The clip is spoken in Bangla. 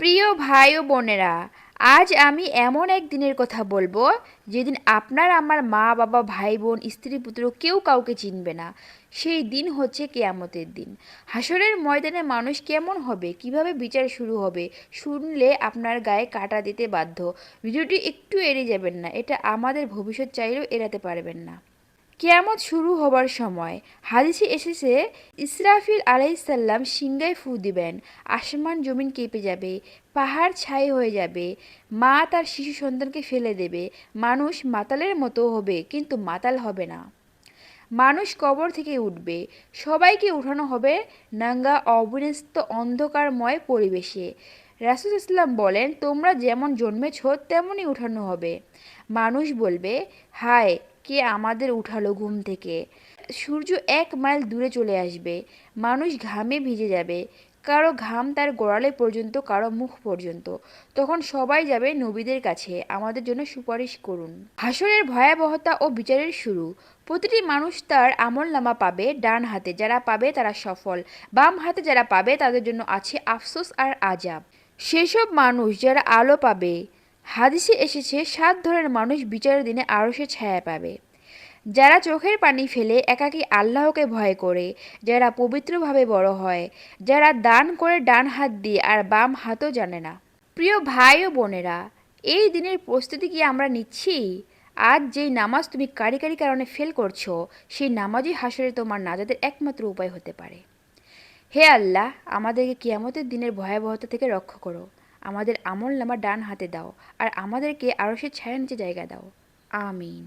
প্রিয় ভাই ও বোনেরা, আজ আমি এমন এক দিনের কথা বলব, যেদিন আপনার আমার মা, বাবা, ভাই, বোন, স্ত্রী, পুত্র কেউ কাউকে চিনবে না। সেই দিন হচ্ছে কেয়ামতের দিন। হাসরের ময়দানে মানুষ কেমন হবে, কীভাবে বিচার শুরু হবে, শুনলে আপনার গায়ে কাটা দিতে বাধ্য। ভিডিওটি একটু এড়িয়ে যাবেন না, এটা আমাদের ভবিষ্যৎ চাইলেও এড়াতে পারবেন না। কেয়ামত শুরু হবার সময়। হাদিসে এসেছে, ইসরাফিল আলাইসাল্লাম সিংগায় ফু দিবেন, আসমান জমিন কেঁপে যাবে, পাহাড় ছাই হয়ে যাবে, মা তার শিশু সন্তানকে ফেলে দেবে, মানুষ মাতালের মতো হবে, কিন্তু মাতাল হবে না। মানুষ কবর থেকে উঠবে, সবাইকে উঠানো হবে নাঙ্গা অবিন্যস্ত অন্ধকারময় পরিবেশে। রাসুল ইসলাম বলেন, তোমরা যেমন জন্মেছ, তেমনই উঠানো হবে। মানুষ বলবে, হায় কে আমাদের উঠালো ঘুম থেকে? সূর্য এক মাইল দূরে চলে আসবে। মানুষ ঘামে ভিজে যাবে। কারও ঘাম তার গোড়ালে পর্যন্ত, কারও মুখ পর্যন্ত। তখন সবাই যাবে নবীদের কাছে। আমাদের জন্য সুপারিশ করুন। হাসরের ভয়াবহতা ও বিচারের শুরু। প্রতিটি মানুষ তার আমল নামা পাবে ডান হাতে। যারা পাবে তারা সফল। বাম হাতে যারা পাবে তাদের জন্য আছে আফসোস আর আজাব সেসব মানুষ যারা আলো পাবে হাদিসে এসেছে, সাত ধরনের মানুষ বিচারের দিনে আরও সে ছায়া পাবে। যারা চোখের পানি ফেলে একাকী আল্লাহকে ভয় করে, যারা পবিত্রভাবে বড় হয়, যারা দান করে ডান হাত দিয়ে আর বাম হাতও জানে না। প্রিয় ভাই ও বোনেরা, এই দিনের প্রস্তুতি কি আমরা নিচ্ছি? আজ যেই নামাজ তুমি কারি কারি কারণে ফেল করছ, সেই নামাজই হাসরে তোমার নাজাদের একমাত্র উপায় হতে পারে। হে আল্লাহ, আমাদেরকে কিয়ামতের দিনের ভয়াবহতা থেকে রক্ষা করো। আমাদের আমল নামা ডান হাতে দাও, আর আমাদেরকে আরও সে ছায়া নিচে জায়গা দাও। আমিন।